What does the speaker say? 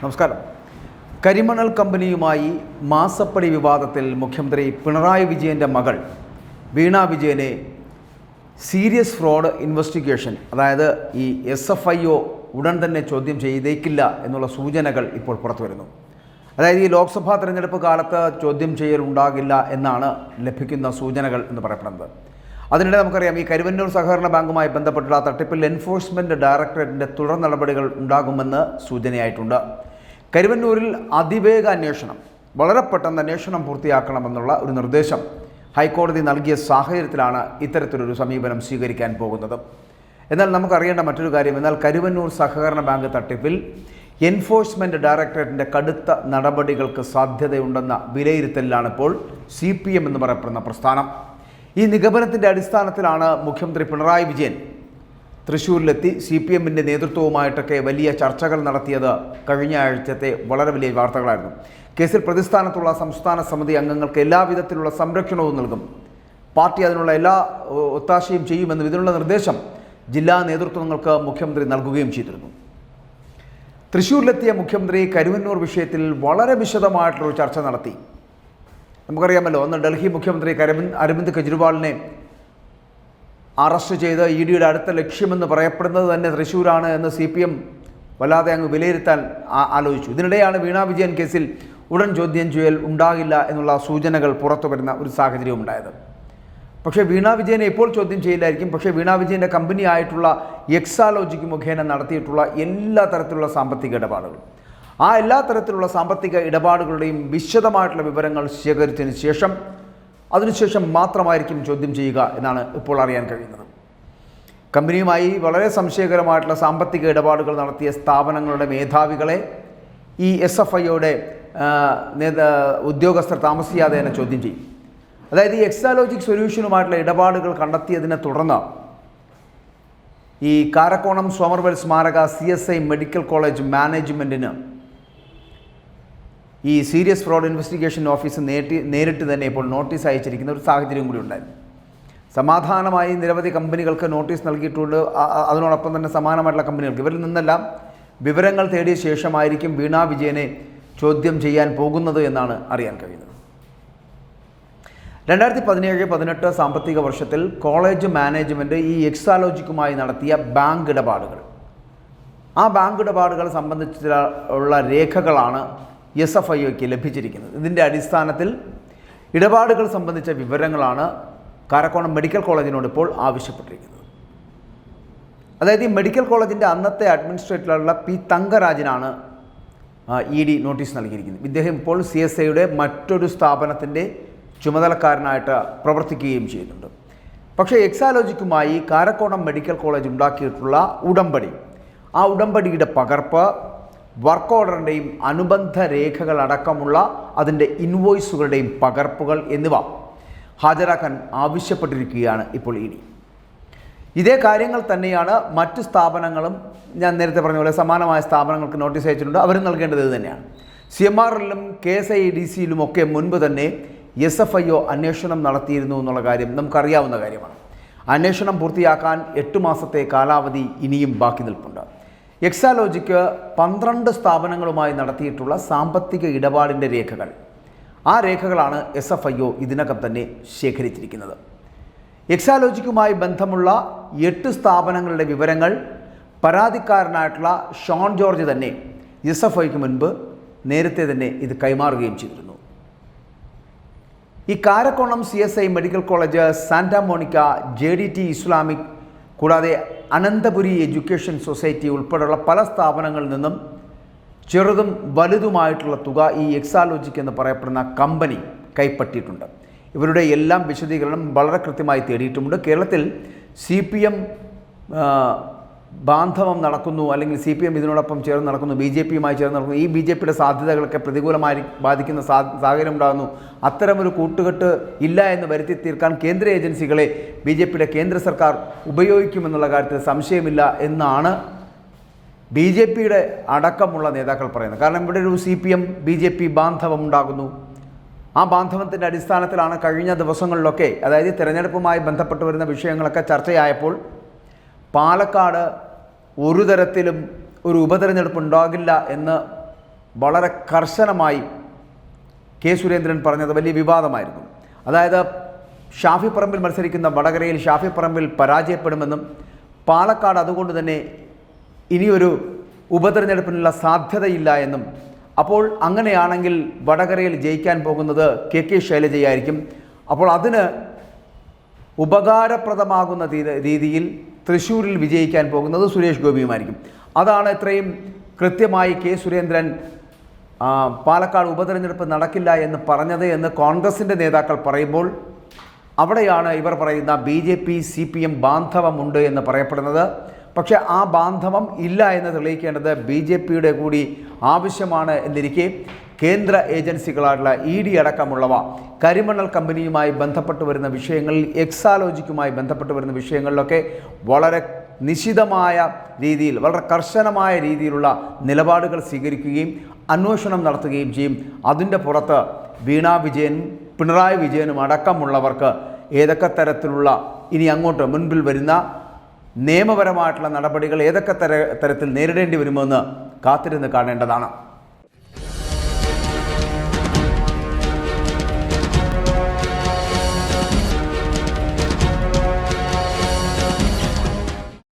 നമസ്കാരം. കരിമണൽ കമ്പനിയുമായി മാസപ്പടി വിവാദത്തിൽ മുഖ്യമന്ത്രി പിണറായി വിജയന്റെ മകൾ വീണ വിജയനെ സീരിയസ് ഫ്രോഡ് ഇൻവെസ്റ്റിഗേഷൻ അതായത് ഈ എസ് എഫ് ഐ ഒ ഉടൻ തന്നെ ചോദ്യം ചെയ്തേക്കില്ല എന്നുള്ള സൂചനകൾ ഇപ്പോൾ പുറത്തു വരുന്നു അതായത് ഈ ലോക്സഭാ തെരഞ്ഞെടുപ്പ് കാലത്ത് ചോദ്യം ചെയ്യൽ ഉണ്ടാകില്ല എന്നാണ് ലഭിക്കുന്ന സൂചനകൾ എന്ന് പറയപ്പെടുന്നത്. അതിനിടെ നമുക്കറിയാം ഈ കരുവന്നൂർ സഹകരണ ബാങ്കുമായി ബന്ധപ്പെട്ടുള്ള തട്ടിപ്പിൽ എൻഫോഴ്സ്മെന്റ് ഡയറക്ടറേറ്റിന്റെ തുടർ നടപടികൾ ഉണ്ടാകുമെന്ന് സൂചനയായിട്ടുണ്ട്. കരുവന്നൂരിൽ അതിവേഗ അന്വേഷണം വളരെ പെട്ടെന്ന് അന്വേഷണം പൂർത്തിയാക്കണമെന്നുള്ള ഒരു നിർദ്ദേശം ഹൈക്കോടതി നൽകിയ സാഹചര്യത്തിലാണ് ഇത്തരത്തിലൊരു സമീപനം സ്വീകരിക്കാൻ പോകുന്നത്. എന്നാൽ നമുക്കറിയേണ്ട മറ്റൊരു കാര്യം എന്നാൽ കരുവന്നൂർ സഹകരണ ബാങ്ക് തട്ടിപ്പിൽ എൻഫോഴ്സ്മെന്റ് ഡയറക്ടറേറ്റിന്റെ കടുത്ത നടപടികൾക്ക് സാധ്യതയുണ്ടെന്ന വിലയിരുത്തലിലാണ് ഇപ്പോൾ സി പി എം എന്ന് പറയപ്പെടുന്ന പ്രസ്ഥാനം. ഈ നിഗമനത്തിന്റെ അടിസ്ഥാനത്തിലാണ് മുഖ്യമന്ത്രി പിണറായി വിജയൻ തൃശ്ശൂരിലെത്തി സി പി എമ്മിന്റെ നേതൃത്വവുമായിട്ടൊക്കെ വലിയ ചർച്ചകൾ നടത്തിയത് കഴിഞ്ഞ ആഴ്ചത്തെ വളരെ വലിയ വാർത്തകളായിരുന്നു. കേസിൽ പ്രതിസ്ഥാനത്തുള്ള സംസ്ഥാന സമിതി അംഗങ്ങൾക്ക് എല്ലാവിധത്തിലുള്ള സംരക്ഷണവും നൽകും. പാർട്ടി അതിനുള്ള എല്ലാ ഒത്താശയും ചെയ്യുമെന്നും ഇതിനുള്ള നിർദ്ദേശം ജില്ലാ നേതൃത്വങ്ങൾക്ക് മുഖ്യമന്ത്രി നൽകുകയും ചെയ്തിരുന്നു. തൃശ്ശൂരിലെത്തിയ മുഖ്യമന്ത്രി കരുവന്നൂർ വിഷയത്തിൽ വളരെ വിശദമായിട്ടുള്ള ചർച്ച നടത്തി. നമുക്കറിയാമല്ലോ അന്ന് ഡൽഹി മുഖ്യമന്ത്രി അരവിന്ദ് അരവിന്ദ് കെജ്രിവാളിനെ അറസ്റ്റ് ചെയ്ത് ഇ ഡിയുടെ അടുത്ത ലക്ഷ്യമെന്ന് പറയപ്പെടുന്നത് തന്നെ തൃശ്ശൂരാണ് എന്ന് സി പി എം വല്ലാതെ അങ്ങ് വിലയിരുത്താൻ ആലോചിച്ചു. ഇതിനിടെയാണ് വീണാ വിജയൻ കേസിൽ ഉടൻ ചോദ്യം ചെയ്യൽ ഉണ്ടാകില്ല എന്നുള്ള സൂചനകൾ പുറത്തു വരുന്ന ഒരു സാഹചര്യം ഉണ്ടായത് പക്ഷേ വീണാ വിജയനെ ഇപ്പോൾ ചോദ്യം ചെയ്യില്ലായിരിക്കും. പക്ഷേ വീണാ വിജയന്റെ കമ്പനി ആയിട്ടുള്ള എക്സാലോജിക്ക് മുഖേന നടത്തിയിട്ടുള്ള എല്ലാ തരത്തിലുള്ള സാമ്പത്തിക ഇടപാടുകളും. ആ എല്ലാ തരത്തിലുള്ള സാമ്പത്തിക ഇടപാടുകളുടെയും വിശദമായിട്ടുള്ള വിവരങ്ങൾ ശേഖരിച്ചതിന് ശേഷം അതിനുശേഷം മാത്രമായിരിക്കും ചോദ്യം ചെയ്യുക എന്നാണ് ഇപ്പോൾ അറിയാൻ കഴിയുന്നത്. കമ്പനിയുമായി വളരെ സംശയകരമായിട്ടുള്ള സാമ്പത്തിക ഇടപാടുകൾ നടത്തിയ സ്ഥാപനങ്ങളുടെ മേധാവികളെ ഈ എസ് എഫ് ഐയുടെ ഉദ്യോഗസ്ഥർ താമസിയാതെ തന്നെ ചോദ്യം ചെയ്യും. അതായത് ഈ എക്സാലോജിക് സൊല്യൂഷനുമായിട്ടുള്ള ഇടപാടുകൾ കണ്ടെത്തിയതിനെ തുടർന്ന് ഈ കാരക്കോണം സോമർവെൽ സ്മാരക സി മെഡിക്കൽ കോളേജ് മാനേജ്മെന്റിന് ഈ സീരിയസ് ഫ്രോഡ് ഇൻവെസ്റ്റിഗേഷൻ ഓഫീസ് നേരിട്ട് നേരിട്ട് തന്നെ ഇപ്പോൾ നോട്ടീസ് അയച്ചിരിക്കുന്ന ഒരു സാഹചര്യം കൂടി ഉണ്ടായിരുന്നു. സമാധാനമായി നിരവധി കമ്പനികൾക്ക് നോട്ടീസ് നൽകിയിട്ടുണ്ട്. അതിനോടൊപ്പം തന്നെ സമാനമായിട്ടുള്ള കമ്പനികൾക്ക്. ഇവരിൽ നിന്നെല്ലാം വിവരങ്ങൾ തേടിയ ശേഷമായിരിക്കും വീണ വിജയനെ ചോദ്യം ചെയ്യാൻ പോകുന്നത് എന്നാണ് അറിയാൻ കഴിയുന്നത്. രണ്ടായിരത്തി പതിനേഴ് പതിനെട്ട് സാമ്പത്തിക വർഷത്തിൽ കോളേജ് മാനേജ്മെന്റ് ഈ എക്സാലോജിക്കുമായി നടത്തിയ ബാങ്ക് ഇടപാടുകൾ. ആ ബാങ്ക് ഇടപാടുകൾ സംബന്ധിച്ചുള്ള രേഖകളാണ് എസ് എഫ് ഐ ഒക്ക് ലഭിച്ചിരിക്കുന്നത്. ഇതിന്റെ അടിസ്ഥാനത്തിൽ ഇടപാടുകൾ സംബന്ധിച്ച വിവരങ്ങളാണ് കാരക്കോണം മെഡിക്കൽ കോളേജിനോട് ഇപ്പോൾ ആവശ്യപ്പെട്ടിരിക്കുന്നത്. അതായത് ഈ മെഡിക്കൽ കോളേജിന്റെ അന്നത്തെ അഡ്മിനിസ്ട്രേറ്ററുള്ള പി തങ്കരാജനാണ് ഇ ഡി നോട്ടീസ് നൽകിയിരിക്കുന്നത്. ഇദ്ദേഹം ഇപ്പോൾ സി എസ് ഐയുടെ മറ്റൊരു സ്ഥാപനത്തിന്റെ ചുമതലക്കാരനായിട്ട് പ്രവർത്തിക്കുകയും ചെയ്യുന്നുണ്ട്. പക്ഷേ എക്സാലോജിക്കുമായി കാരക്കോണം മെഡിക്കൽ കോളേജ് ഉണ്ടാക്കിയിട്ടുള്ള ഉടമ്പടി ആ ഉടമ്പടിയുടെ പകർപ്പ് വർക്ക് ഓർഡറിന്റെയും അനുബന്ധ രേഖകൾ അടക്കമുള്ള അതിന്റെ ഇൻവോയ്സുകളുടെയും പകർപ്പുകൾ എന്നിവ ഹാജരാക്കാൻ ആവശ്യപ്പെട്ടിരിക്കുകയാണ് ഇപ്പോൾ ഇ ഡി ഇതേ കാര്യങ്ങൾ തന്നെയാണ് മറ്റു സ്ഥാപനങ്ങളും ഞാൻ നേരത്തെ പറഞ്ഞ പോലെ സമാനമായ സ്ഥാപനങ്ങൾക്ക് നോട്ടീസ് അയച്ചിട്ടുണ്ട് അവരും നൽകേണ്ടത് ഇത് തന്നെയാണ്. സി എം ആറിലും കെ എസ് ഐ ഡി സിയിലും ഒക്കെ മുൻപ് തന്നെ എസ് എഫ് ഐ ഒ അന്വേഷണം നടത്തിയിരുന്നു എന്നുള്ള കാര്യം നമുക്കറിയാവുന്ന കാര്യമാണ്. അന്വേഷണം പൂർത്തിയാക്കാൻ എട്ട് മാസത്തെ കാലാവധി ഇനിയും ബാക്കി നിൽപ്പുണ്ട്. എക്സാലോജിക്ക് പന്ത്രണ്ട് സ്ഥാപനങ്ങളുമായി നടത്തിയിട്ടുള്ള സാമ്പത്തിക ഇടപാടിന്റെ രേഖകൾ. ആ രേഖകളാണ് എസ് എഫ് ഐ ഒ ഇതിനകം തന്നെ ശേഖരിച്ചിരിക്കുന്നത്. എക്സാലോജിക്കുമായി ബന്ധമുള്ള എട്ട് സ്ഥാപനങ്ങളുടെ വിവരങ്ങൾ പരാതിക്കാരനായിട്ടുള്ള ഷോൺ ജോർജ് തന്നെ എസ് എഫ് ഐക്ക് മുൻപ് നേരത്തെ തന്നെ ഇത് കൈമാറുകയും ചെയ്തിരുന്നു. ഈ Karakonam C S I medical college Santa Monica J D T Islamic കൂടാതെ അനന്തപുരി എഡ്യൂക്കേഷൻ സൊസൈറ്റി ഉൾപ്പെടെയുള്ള പല സ്ഥാപനങ്ങളിൽ നിന്നും ചെറുതും വലുതുമായിട്ടുള്ള തുക ഈ എക്സാലോജിക് എന്ന് പറയപ്പെടുന്ന കമ്പനി കൈപ്പറ്റിയിട്ടുണ്ട്. ഇവരുടെ എല്ലാം വിശദീകരണം വളരെ കൃത്യമായി തേടിയിട്ടുമുണ്ട്. കേരളത്തിൽ സി പി എം ബാന്ധവം നടക്കുന്നു അല്ലെങ്കിൽ സി പി എം ഇതിനോടൊപ്പം ചേർന്ന് നടക്കുന്നു ബി ജെ പിയുമായി ചേർന്ന് നടക്കുന്നു ഈ ബി ജെ പിയുടെ സാധ്യതകളൊക്കെ പ്രതികൂലമായി ബാധിക്കുന്ന സാ സാഹചര്യം ഉണ്ടാകുന്നു അത്തരമൊരു കൂട്ടുകെട്ട് ഇല്ല എന്ന് വരുത്തി തീർക്കാൻ കേന്ദ്ര ഏജൻസികളെ ബി ജെ പിയുടെ കേന്ദ്ര സർക്കാർ ഉപയോഗിക്കുമെന്നുള്ള കാര്യത്തിൽ സംശയമില്ല എന്നാണ് ബി ജെ പിയുടെ അടക്കമുള്ള നേതാക്കൾ പറയുന്നത്. കാരണം ഇവിടെ ഒരു C P M B J P ബാന്ധവം ഉണ്ടാകുന്നു. ആ ബാന്ധവത്തിന്റെ അടിസ്ഥാനത്തിലാണ് കഴിഞ്ഞ ദിവസങ്ങളിലൊക്കെ അതായത് തിരഞ്ഞെടുപ്പുമായി ബന്ധപ്പെട്ട് വരുന്ന വിഷയങ്ങളൊക്കെ ചർച്ചയായപ്പോൾ പാലക്കാട് ഒരു തരത്തിലും ഒരു ഉപതെരഞ്ഞെടുപ്പ് ഉണ്ടാകില്ല എന്ന് വളരെ കർശനമായി കെ സുരേന്ദ്രൻ പറഞ്ഞത് വലിയ വിവാദമായിരുന്നു. അതായത് ഷാഫി പറമ്പിൽ മത്സരിക്കുന്ന വടകരയിൽ ഷാഫി പറമ്പിൽ പരാജയപ്പെടുമെന്നും പാലക്കാട് അതുകൊണ്ട് തന്നെ ഇനിയൊരു ഉപതെരഞ്ഞെടുപ്പിനുള്ള സാധ്യതയില്ല എന്നും. അപ്പോൾ അങ്ങനെയാണെങ്കിൽ വടകരയിൽ ജയിക്കാൻ പോകുന്നത് കെ കെ ശൈലജയായിരിക്കും. അപ്പോൾ അതിന് ഉപകാരപ്രദമാകുന്ന രീതിയിൽ തൃശ്ശൂരിൽ വിജയിക്കാൻ പോകുന്നത് സുരേഷ് ഗോപിയുമായിരിക്കും. അതാണ് ഇത്രയും കൃത്യമായി കെ സുരേന്ദ്രൻ പാലക്കാട് ഉപതെരഞ്ഞെടുപ്പ് നടക്കില്ല എന്ന് പറഞ്ഞത് എന്ന് കോൺഗ്രസിന്റെ നേതാക്കൾ പറയുമ്പോൾ അവിടെയാണ് ഇവർ പറയുന്ന B J P C P M ബാന്ധവമുണ്ട് എന്ന് പറയപ്പെടുന്നത്. പക്ഷേ ആ ബാന്ധവം ഇല്ല എന്ന് തെളിയിക്കേണ്ടത് ബി ജെ പിയുടെ കൂടി ആവശ്യമാണ് എന്നിരിക്കെ കേന്ദ്ര ഏജൻസികളായിട്ടുള്ള ഇ ഡി അടക്കമുള്ളവ കരിമണൽ കമ്പനിയുമായി ബന്ധപ്പെട്ട് വരുന്ന വിഷയങ്ങളിൽ എക്സാലോജിക്കുമായി ബന്ധപ്പെട്ട് വരുന്ന വിഷയങ്ങളിലൊക്കെ വളരെ നിശിതമായ രീതിയിൽ വളരെ കർശനമായ രീതിയിലുള്ള നിലപാടുകൾ സ്വീകരിക്കുകയും അന്വേഷണം നടത്തുകയും ചെയ്യും. അതിന്റെ പുറത്ത് വീണാ വിജയനും പിണറായി വിജയനും അടക്കമുള്ളവർക്ക് ഏതൊക്കെ തരത്തിലുള്ള ഇനി അങ്ങോട്ട് മുൻപിൽ വരുന്ന നിയമപരമായിട്ടുള്ള നടപടികൾ ഏതൊക്കെ തര തരത്തിൽ നേരിടേണ്ടി വരുമെന്ന് കാത്തിരുന്ന് കാണേണ്ടതാണ്.